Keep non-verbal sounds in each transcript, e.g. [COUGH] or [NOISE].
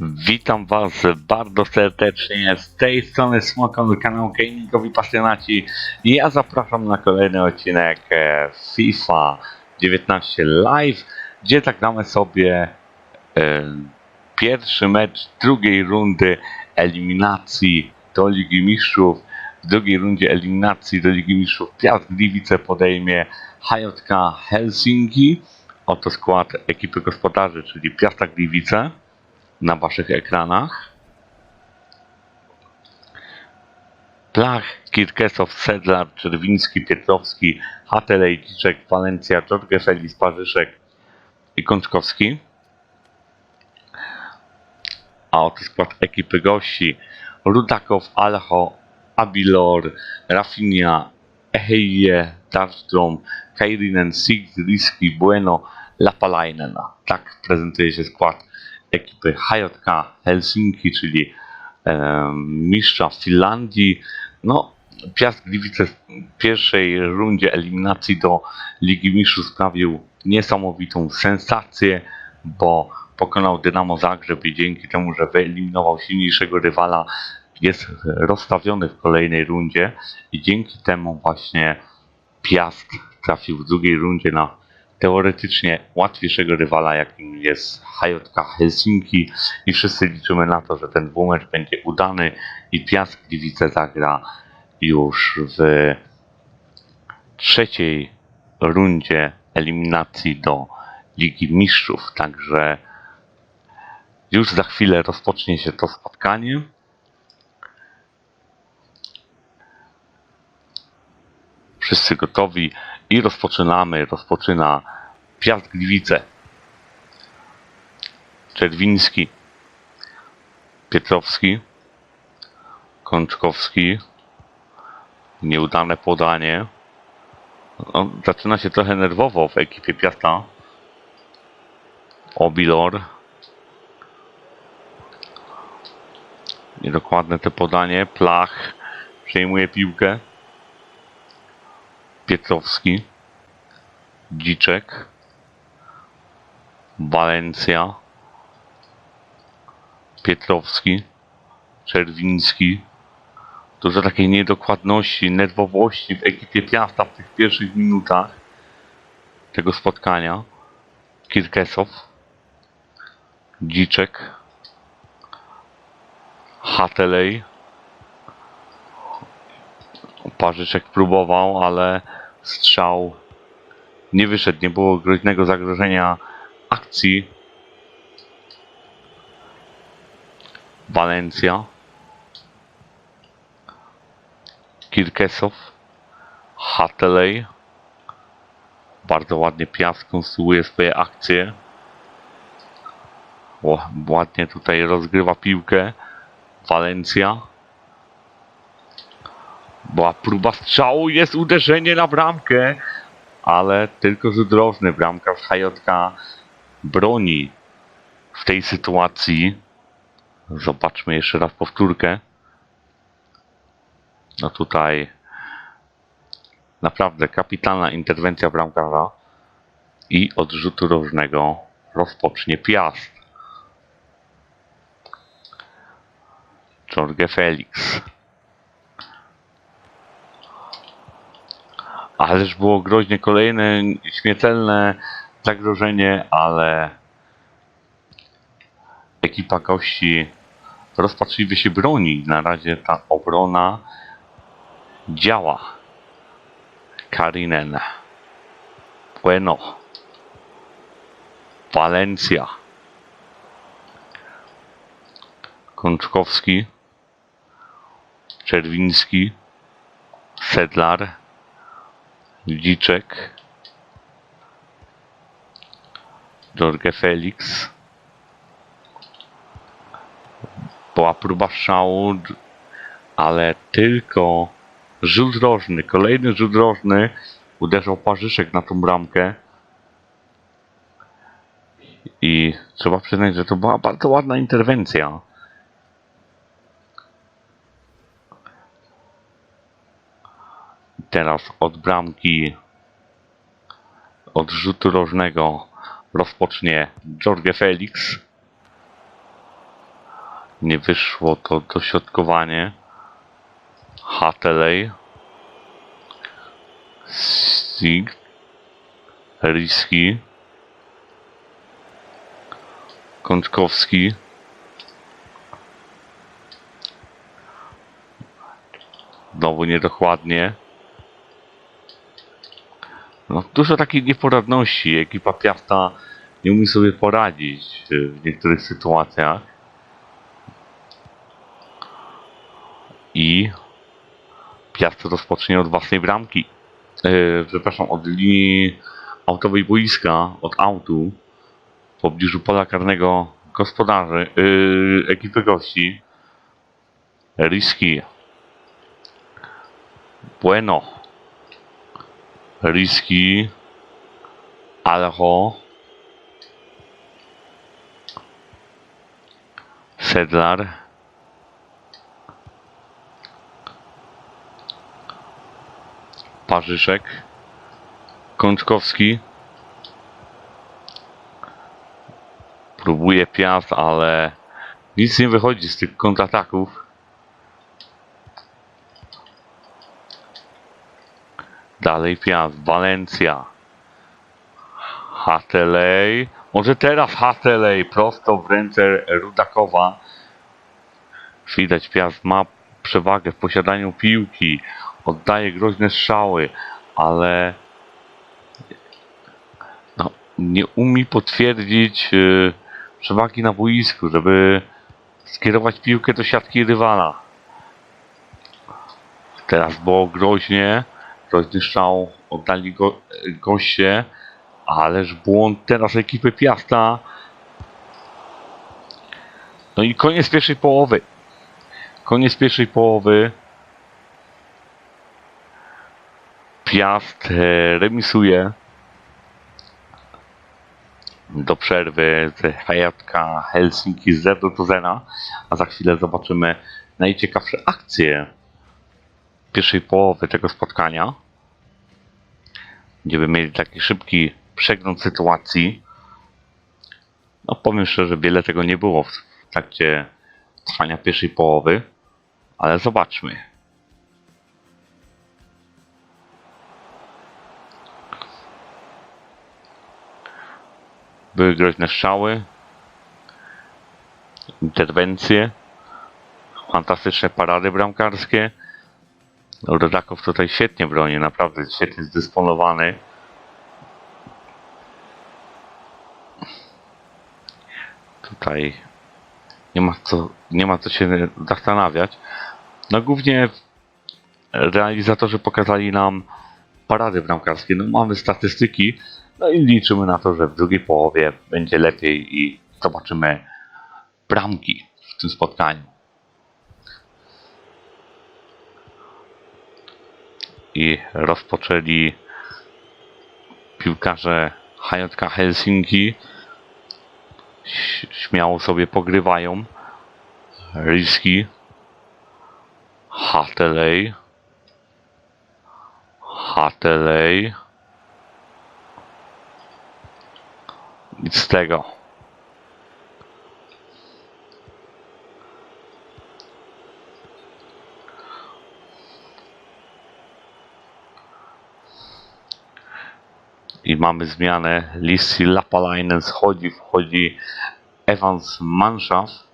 Witam Was bardzo serdecznie z tej strony Smokon, kanał Gamingowi Pasjonaci. Ja zapraszam na kolejny odcinek e, FIFA 19 Live, gdzie zagramy sobie e, pierwszy mecz drugiej rundy eliminacji do Ligi Mistrzów. W drugiej rundzie eliminacji do Ligi Mistrzów Piast Gliwice podejmie HJK Helsinki. Oto skład ekipy gospodarzy, czyli Piasta Gliwice na waszych ekranach. Plach, Kirkesow, Sedlar, Czerwiński, Pietrowski, Hatelej, Dziczek, Walencja, George Felis, Parzyszek i Kączkowski. A oto skład ekipy gości. Rudakow, Alho, Abilor, Rafinha, Eheje, Darstrom, Kairinen, Sig, Riski, Bueno, Lapalainen. Tak prezentuje się skład ekipy HJK Helsinki, czyli e, mistrza Finlandii. No, Piast Gliwice w pierwszej rundzie eliminacji do Ligi Mistrzów sprawił niesamowitą sensację, bo pokonał Dynamo Zagrzeb i dzięki temu, że wyeliminował silniejszego rywala, jest rozstawiony w kolejnej rundzie i dzięki temu właśnie Piast trafił w drugiej rundzie na teoretycznie łatwiejszego rywala, jakim jest HJK Helsinki i wszyscy liczymy na to, że ten dwumecz będzie udany i Piast Gliwice zagra już w trzeciej rundzie eliminacji do Ligi Mistrzów. Także już za chwilę rozpocznie się to spotkanie. Wszyscy gotowi i rozpoczynamy. Rozpoczyna Piast Gliwice. Czerwiński. Pietrowski. Kączkowski. Nieudane podanie. No, zaczyna się trochę nerwowo w ekipie Piasta. Obilor. Niedokładne te podanie. Plach przejmuje piłkę. Pietrowski, Dziczek, Walencja, Pietrowski, Czerwiński. Dużo takiej niedokładności, nerwowości w ekipie Piasta w tych pierwszych minutach tego spotkania. Kirkesow, Dziczek, Hatelej, Parzyczek próbował, ale strzał nie wyszedł, nie było groźnego zagrożenia akcji. Walencja. Kirkesow. Hatelej. Bardzo ładnie Piast konstruuje swoje akcje. O, ładnie tutaj rozgrywa piłkę. Walencja. Była próba strzału, jest uderzenie na bramkę, ale tylko rzut rożny. Bramka z HJK broni w tej sytuacji. Zobaczmy jeszcze raz powtórkę. No tutaj naprawdę kapitalna interwencja bramkarza i od rzutu rożnego rozpocznie Piast. Jorge Felix. Ależ było groźnie kolejne śmiertelne zagrożenie, ale ekipa gości rozpaczliwie się broni. Na razie ta obrona działa. Karinen. Bueno. Valencia. Kączkowski. Czerwiński. Sedlar. Dziczek, Jorge Felix. Była próba strzału, ale tylko rzut rożny, kolejny rzut rożny uderzał Parzyszek na tą bramkę. I trzeba przyznać, że to była bardzo ładna interwencja. Teraz od bramki, od rzutu rożnego rozpocznie Jorge Felix. Nie wyszło to dośrodkowanie. Hatelej. Sig. Riski. Kączkowski. Znowu niedokładnie. No, dużo takiej nieporadności. Ekipa Piasta nie umie sobie poradzić y, w niektórych sytuacjach. I Piast rozpocznie od własnej bramki. Yy, przepraszam, od linii autowej boiska, od autu w pobliżu pola karnego gospodarzy, yy, ekipy gości. Riski. Bueno. Riski. Alho. Sedlar. Parzyszek. Kączkowski. Próbuje Piast, ale nic nie wychodzi z tych kontrataków. Dalej Piast, Valencia. Hatelej. Może teraz Hatelej prosto w ręce Rudakowa. Widać Piast ma przewagę w posiadaniu piłki. Oddaje groźne strzały, ale no, nie umie potwierdzić y, przewagi na boisku, żeby skierować piłkę do siatki rywala. Teraz było groźnie. Groźny strzał oddali go, goście, ależ błąd teraz ekipy Piasta. No i koniec pierwszej połowy. Koniec pierwszej połowy. Piast e, remisuje do przerwy z Hayatka Helsinki 0 do 0, a za chwilę zobaczymy najciekawsze akcje pierwszej połowy tego spotkania. Będziemy mieli taki szybki przegląd sytuacji. No powiem szczerze, wiele tego nie było w trakcie trwania pierwszej połowy, ale zobaczmy. Były groźne strzały, interwencje, fantastyczne parady bramkarskie. Rodakow tutaj świetnie broni, naprawdę świetnie zdysponowany. Tutaj nie ma co, nie ma co się zastanawiać. No głównie realizatorzy pokazali nam parady bramkarskie. No mamy statystyki, no i liczymy na to, że w drugiej połowie będzie lepiej i zobaczymy bramki w tym spotkaniu. I rozpoczęli piłkarze Hajotka Helsinki. Śmiało sobie pogrywają. Riski. Hatelej. Hatelej. Nic z tego. I mamy zmianę. Lissi Lapalainen schodzi, wchodzi Evans Manshaft.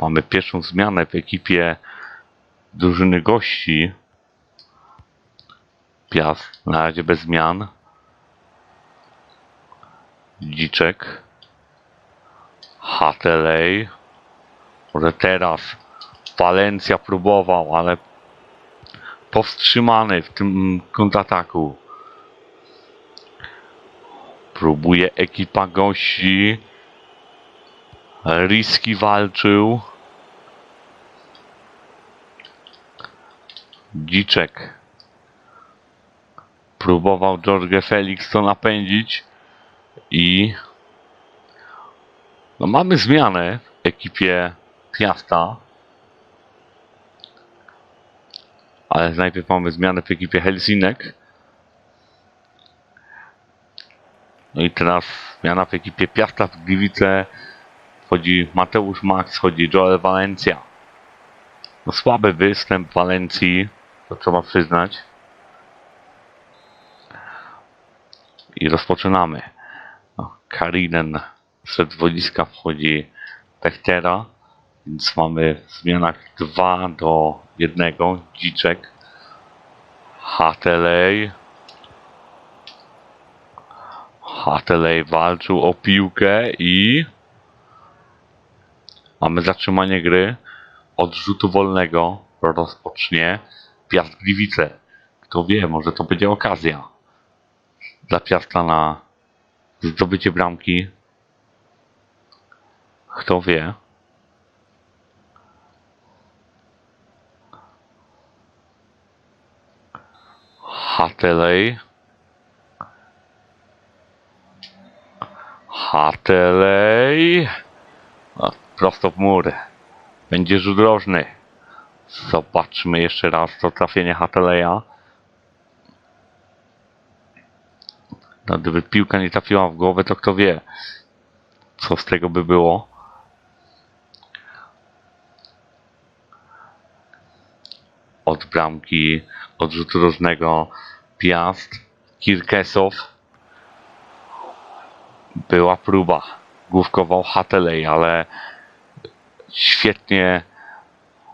Mamy pierwszą zmianę w ekipie drużyny gości. Piast na razie bez zmian. Dziczek. Hatelej. Może teraz Valencia próbował, ale powstrzymany w tym kontrataku. Próbuje ekipa gości. Riski walczył. Dziczek. Próbował George Felix to napędzić. I no mamy zmianę w ekipie Piasta. Ale najpierw mamy zmianę w ekipie Helsinek. No i teraz zmiana w ekipie Piasta w Gliwice Wchodzi Mateusz Max, wchodzi Joel Valencia. No, słaby występ Walencji, to trzeba przyznać. I rozpoczynamy. No, Karinen z wojska wchodzi Pechtera, więc mamy w zmianach 2 do 1. Dziczek, Hatelej. Hatelej walczył o piłkę i mamy zatrzymanie gry. Od rzutu wolnego rozpocznie Piast Gliwice. Kto wie, może to będzie okazja dla Piasta na zdobycie bramki. Kto wie? Hatelej. Hatelej. No, prosto w mur. Będzie rzut rożny. Zobaczmy jeszcze raz to trafienie Hateleja. No, gdyby piłka nie trafiła w głowę, to kto wie, co z tego by było. Od bramki, od rzutu rożnego Piast, Kirkesow. Była próba. Główkował Hatelej, ale świetnie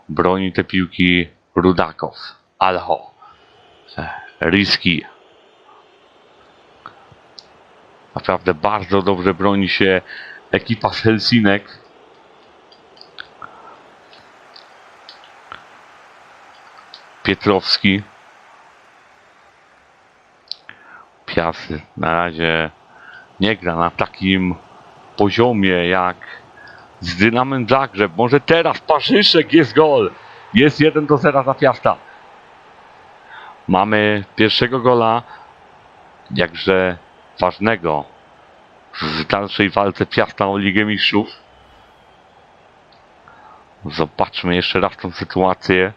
broni te piłki Rudakow, Alho, Riski. Naprawdę bardzo dobrze broni się ekipa z Helsinek. Pietrowski. Piasy na razie nie gra na takim poziomie jak z Dynamem Zagrzeb. Może teraz Parzyszek jest gol. Jest 1 do 0 za Piasta. Mamy pierwszego gola, jakże ważnego w dalszej walce Piasta o Ligę Mistrzów. Zobaczmy jeszcze raz tą sytuację.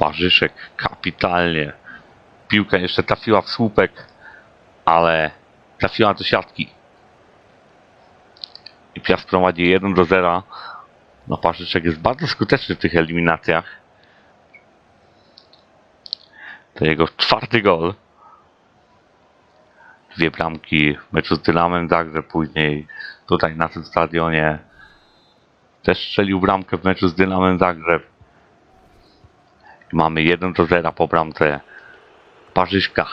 Parzyszek kapitalnie. Piłka jeszcze trafiła w słupek, ale trafiła do siatki. I Piast prowadzi 1 do 0. No Parzyszek jest bardzo skuteczny w tych eliminacjach. To jego czwarty gol. Dwie bramki w meczu z Dynamem Zagrzeb, później tutaj na tym stadionie też strzelił bramkę w meczu z Dynamem Zagrzeb. Mamy 1 do 0 po bramce Parzyszka.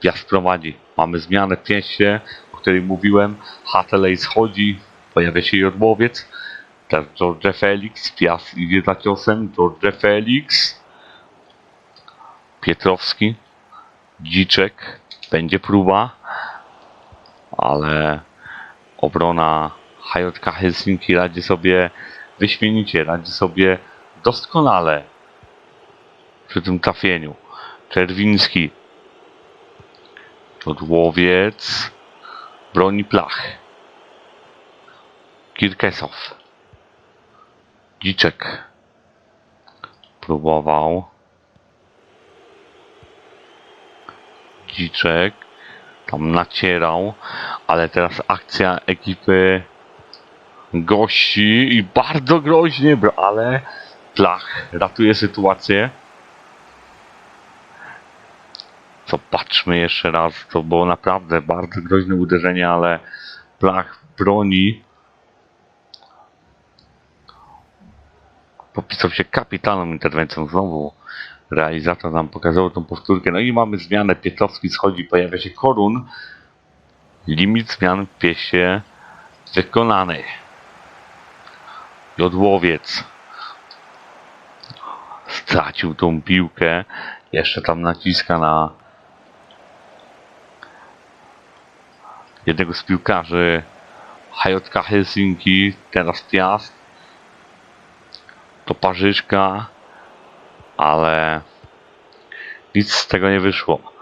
Piast prowadzi. Mamy zmianę w pieście, o której mówiłem. Hatelej schodzi, pojawia się Jodłowiec. Teraz George Felix. Piast idzie za ciosem. George Felix. Pietrowski. Dziczek. Będzie próba. Ale obrona Hajotka Helsinki radzi sobie wyśmienicie, radzi sobie doskonale przy tym trafieniu. Czerwiński. Odłowiec. Broni Plach. Kirkesow. Dziczek. Próbował. Dziczek. Tam nacierał. Ale teraz akcja ekipy gości i bardzo groźnie, bro, ale Plach ratuje sytuację. Zobaczmy jeszcze raz. To było naprawdę bardzo groźne uderzenie, ale Plach broni. Popisał się kapitalną interwencją. Znowu realizator nam pokazał tą powtórkę. No i mamy zmianę. Pietrowski schodzi, pojawia się Korun. Limit zmian w piesie wykonany. Jodłowiec stracił tą piłkę. Jeszcze tam naciska na jednego z piłkarzy Hajotka Helsinki, teraz Piast. To Parzyszka, ale nic z tego nie wyszło.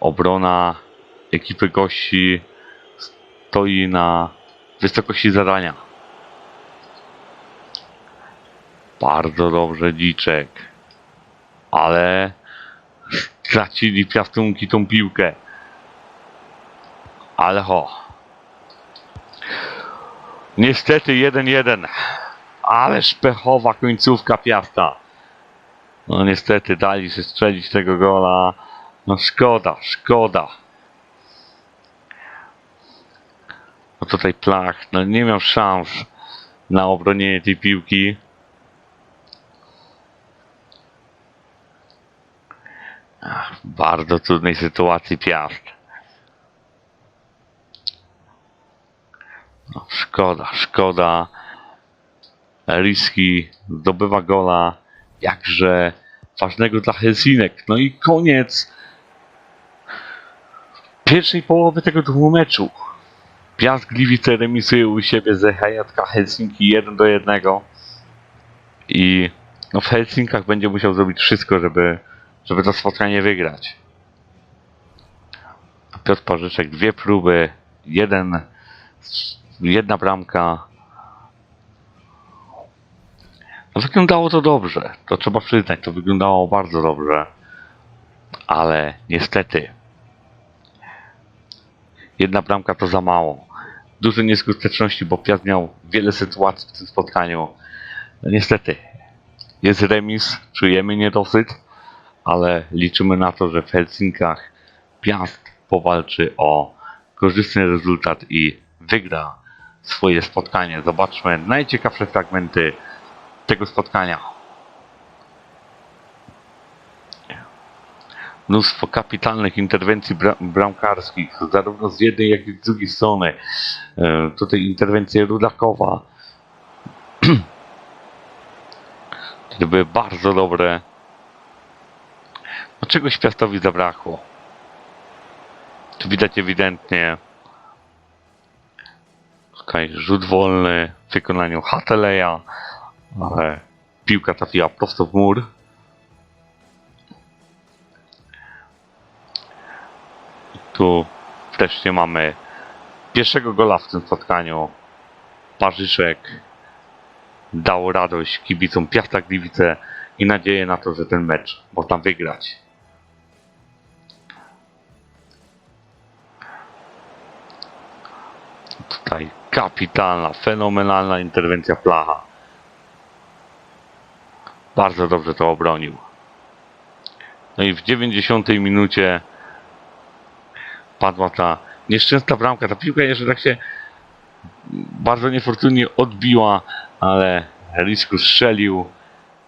Obrona ekipy gości stoi na wysokości zadania. Bardzo dobrze Dziczek. Ale stracili piastunki tą piłkę. Ale ho. Niestety 1-1. Ależ pechowa końcówka Piasta. No niestety dali się strzelić tego gola. No szkoda, szkoda. No tutaj Plach, no nie miał szans na obronienie tej piłki. Ach, bardzo trudnej sytuacji Piast. No, szkoda, szkoda. Riski zdobywa gola, jakże ważnego dla Helsinek. No i koniec pierwszej połowy tego dwumeczu. Piast Gliwice remisuje u siebie ze Hajatka Helsinki 1 do 1. I no w Helsinkach będzie musiał zrobić wszystko, żeby, żeby to spotkanie wygrać. Piotr Parzyczek, dwie próby, jeden, jedna bramka. No wyglądało to dobrze, to trzeba przyznać, to wyglądało bardzo dobrze. Ale niestety jedna bramka to za mało. Duże nieskuteczności, bo Piast miał wiele sytuacji w tym spotkaniu. No niestety, jest remis, czujemy niedosyt, ale liczymy na to, że w Helsinkach Piast powalczy o korzystny rezultat i wygra swoje spotkanie. Zobaczmy najciekawsze fragmenty tego spotkania. Mnóstwo kapitalnych interwencji bra bramkarskich, zarówno z jednej, jak i z drugiej strony. E, tutaj interwencje Rudakowa. [CLEARS THROAT] Były bardzo dobre. No czegoś Piastowi zabrakło. Tu widać ewidentnie tutaj rzut wolny w wykonaniu Hateleja, ale piłka trafiła prosto w mur. Tu wreszcie mamy pierwszego gola w tym spotkaniu. Parzyczek dał radość kibicom Piasta Gliwice i nadzieję na to, że ten mecz można wygrać. Tutaj kapitalna, fenomenalna interwencja Placha. Bardzo dobrze to obronił. No i w 90 minucie padła ta nieszczęsna bramka. Ta piłka jeszcze tak się bardzo niefortunnie odbiła, ale Risku strzelił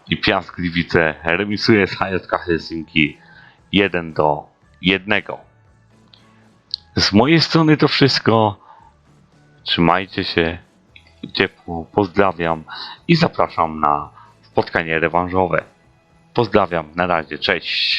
i Piast Gliwice remisuje z HJK Helsinki 1 do 1. Z mojej strony to wszystko. Trzymajcie się ciepło, pozdrawiam i zapraszam na spotkanie rewanżowe. Pozdrawiam, na razie, cześć.